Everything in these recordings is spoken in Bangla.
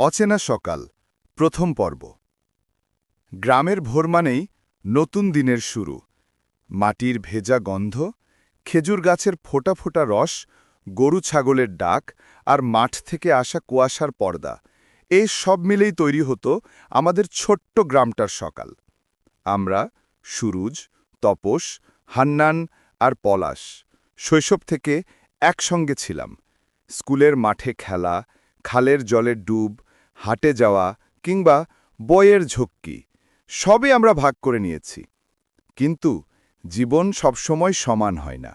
অচেনা সকাল, প্রথম পর্ব। গ্রামের ভোর মানেই নতুন দিনের শুরু। মাটির ভেজা গন্ধ, খেজুর গাছের ফোটা ফোটা রস, গরু ছাগলের ডাক আর মাঠ থেকে আসা কুয়াশার পর্দা এই সব মিলেই তৈরি হতো আমাদের ছোট্ট গ্রামটার সকাল। আমরা, সুরুজ, তপস, হান্নান আর পলাশ, শৈশব থেকে একসঙ্গে ছিলাম। স্কুলের মাঠে খেলা, খালের জলের ডুব হাটে যাওয়া কিংবা বইয়ের ঝক্কি সবে আমরা ভাগ করে নিয়েছি। কিন্তু জীবন সবসময় সমান হয় না।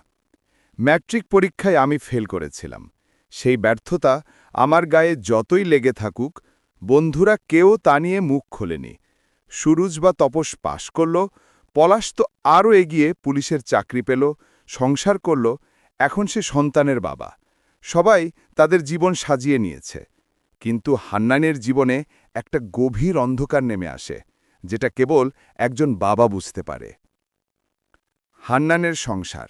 ম্যাট্রিক পরীক্ষায় আমি ফেল করেছিলাম। সেই ব্যর্থতা আমার গায়ে যতই লেগে থাকুক, বন্ধুরা কেউ তা নিয়ে মুখ খোলেনি। সুরুজ বা তপস পাশ করল, পলাশ তো আরও এগিয়ে পুলিশের চাকরি পেল, সংসার করল, এখন সে সন্তানের বাবা। সবাই তাদের জীবন সাজিয়ে নিয়েছে। কিন্তু হান্নানের জীবনে একটা গভীর অন্ধকার নেমে আসে, যেটা কেবল একজন বাবা বুঝতে পারে। হান্নানের সংসার।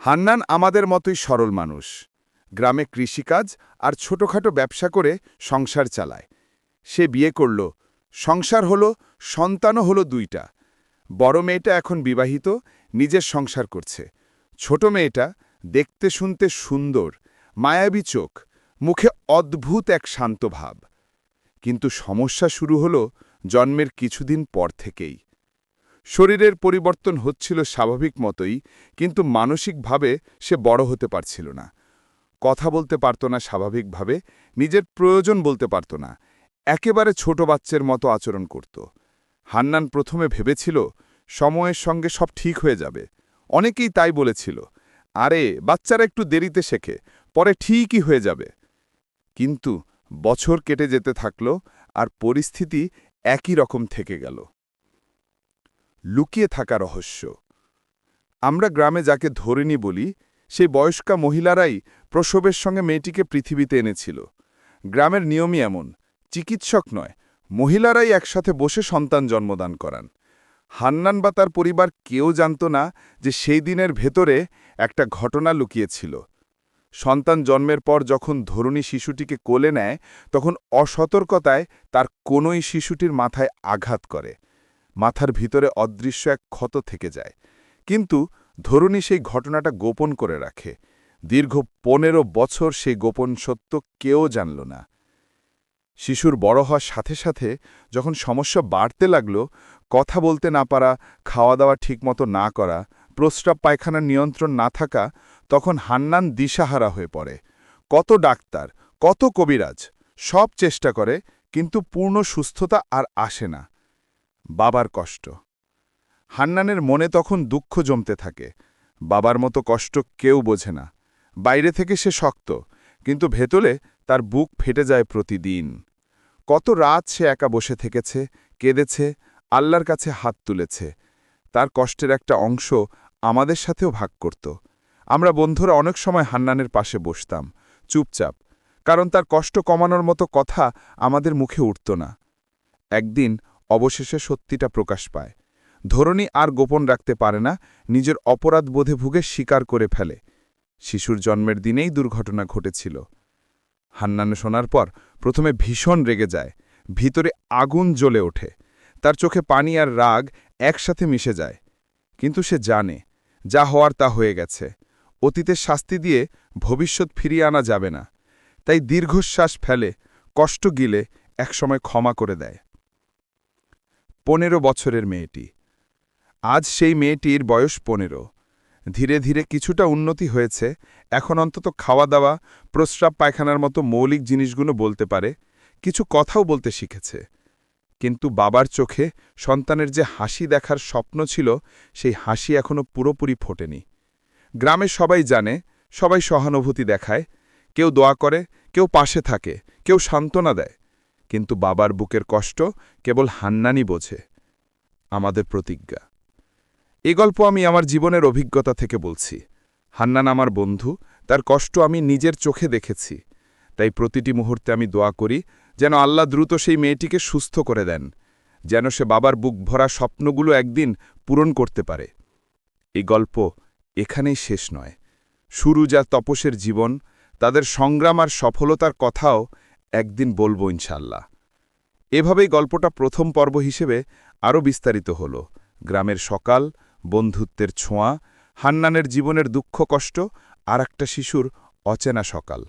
হান্নান আমাদের মতোই সরল মানুষ। গ্রামে কৃষিকাজ আর ছোটখাটো ব্যবসা করে সংসার চালায়। সে বিয়ে করল। সংসার হলো, সন্তানও হলো দুইটা। বড় মেয়েটা এখন বিবাহিত, নিজের সংসার করছে। ছোট মেয়েটা দেখতে শুনতে সুন্দর, মায়াবী চোখ। মুখে অদ্ভুত এক শান্ত ভাব। কিন্তু সমস্যা শুরু হল জন্মের কিছুদিন পর থেকেই। শরীরের পরিবর্তন হচ্ছিল স্বাভাবিক মতোই, কিন্তু মানসিকভাবে সে বড় হতে পারছিল না। কথা বলতে পারত না স্বাভাবিকভাবে, নিজের প্রয়োজন বলতে পারত না। একেবারে ছোট বাচ্চার মতো আচরণ করত। হান্নান প্রথমে ভেবেছিল, সময়ের সঙ্গে সব ঠিক হয়ে যাবে। অনেকেই তাই বলেছিল, আরে, বাচ্চারা একটু দেরিতে শেখে, পরে ঠিকই হয়ে যাবে। কিন্তু বছর কেটে যেতে থাকল আর পরিস্থিতি একই রকম থেকে গেল। লুকিয়ে থাকা রহস্য। আমরা গ্রামে যাকে ধরিনি বলি, সেই বয়স্কা মহিলারাই প্রসবের সঙ্গে মেয়েটিকে পৃথিবীতে এনেছিল। গ্রামের নিয়মই এমন, চিকিৎসক নয়, মহিলারাই একসাথে বসে সন্তান জন্মদান করান। হান্নান বা তার পরিবার কেউ জানত না যে সেই দিনের ভেতরে একটা ঘটনা লুকিয়েছিল। সন্তান জন্মের পর যখন ধরুণী শিশুটিকে কোলে নেয়, তখন অসতর্কতায় তার কোনোই শিশুটির মাথায় আঘাত করে। মাথার ভিতরে অদৃশ্য এক ক্ষত থেকে যায়। কিন্তু ধরুণী সেই ঘটনাটা গোপন করে রাখে। দীর্ঘ পনেরো বছর সেই গোপন সত্য কেউ জানল না। শিশুর বড় হওয়ার সাথে সাথে যখন সমস্যা বাড়তে লাগল, কথা বলতে না পারা, খাওয়া দাওয়া ঠিকমতো না করা, প্রস্রাব পায়খানার নিয়ন্ত্রণ না থাকা তখন হান্নান দিশাহারা হয়ে পড়ে। কত ডাক্তার, কত কবিরাজ, সব চেষ্টা করে, কিন্তু পূর্ণ সুস্থতা আর আসে না। বাবার কষ্ট। হান্নানের মনে তখন দুঃখ জমতে থাকে। বাবার মতো কষ্ট কেউ বোঝে না। বাইরে থেকে সে শক্ত, কিন্তু ভেতরে তার বুক ফেটে যায় প্রতিদিন। কত রাত সে একা বসে থেকেছে, কেঁদেছে, আল্লাহর কাছে হাত তুলেছে। তার কষ্টের একটা অংশ আমাদের সাথেও ভাগ করত। আমরা বন্ধুরা অনেক সময় হান্নানের পাশে বসতাম, চুপচাপ, কারণ তার কষ্ট কমানোর মতো কথা আমাদের মুখে উঠত না। একদিন অবশেষে সত্যিটা প্রকাশ পায়। ধরনী আর গোপন রাখতে পারে না, নিজের অপরাধ বোধে ভুগে স্বীকার করে ফেলে। শিশুর জন্মের দিনেই দুর্ঘটনা ঘটেছিল। হান্নান শোনার পর প্রথমে ভীষণ রেগে যায়, ভিতরে আগুন জ্বলে ওঠে। তার চোখে পানি আর রাগ একসাথে মিশে যায়। কিন্তু সে জানে, যা হওয়ার তা হয়ে গেছে। অতীতের শাস্তি দিয়ে ভবিষ্যৎ ফিরিয়ে আনা যাবে না। তাই দীর্ঘশ্বাস ফেলে, কষ্ট গিলে একসময় ক্ষমা করে দেয়। পনেরো বছরের মেয়েটি। আজ সেই মেয়েটির বয়স পনেরো। ধীরে ধীরে কিছুটা উন্নতি হয়েছে। এখন অন্তত খাওয়া দাওয়া প্রস্রাব পায়খানার মতো মৌলিক জিনিসগুলো বলতে পারে, কিছু কথাও বলতে শিখেছে। কিন্তু বাবার চোখে সন্তানের যে হাসি দেখার স্বপ্ন ছিল, সেই হাসি এখনও পুরোপুরি ফোটেনি। গ্রামে সবাই জানে, সবাই সহানুভূতি দেখায়, কেউ দোয়া করে, কেউ পাশে থাকে, কেউ সান্ত্বনা দেয়। কিন্তু বাবার বুকের কষ্ট কেবল হান্নানি বোঝে, আমাদের প্রতিজ্ঞা। এ গল্প আমি আমার জীবনের অভিজ্ঞতা থেকে বলছি। হান্নান আমার বন্ধু, তার কষ্ট আমি নিজের চোখে দেখেছি। তাই প্রতিটি মুহূর্তে আমি দোয়া করি যেন আল্লাহ দ্রুত সেই মেয়েটিকে সুস্থ করে দেন, যেন সে বাবার বুক ভরা স্বপ্নগুলো একদিন পূরণ করতে পারে। এই গল্প এখানেই শেষ নয়। শুরু যা তপসের জীবন, তাদের সংগ্রাম আর সফলতার কথাও একদিন বলব ইনশাল্লাহ এভাবেই গল্পটা প্রথম পর্ব হিসেবে আরও বিস্তারিত হল। গ্রামের সকাল, বন্ধুত্বের ছোঁয়া, হান্নানের জীবনের দুঃখ কষ্ট আর একটা শিশুর অচেনা সকাল।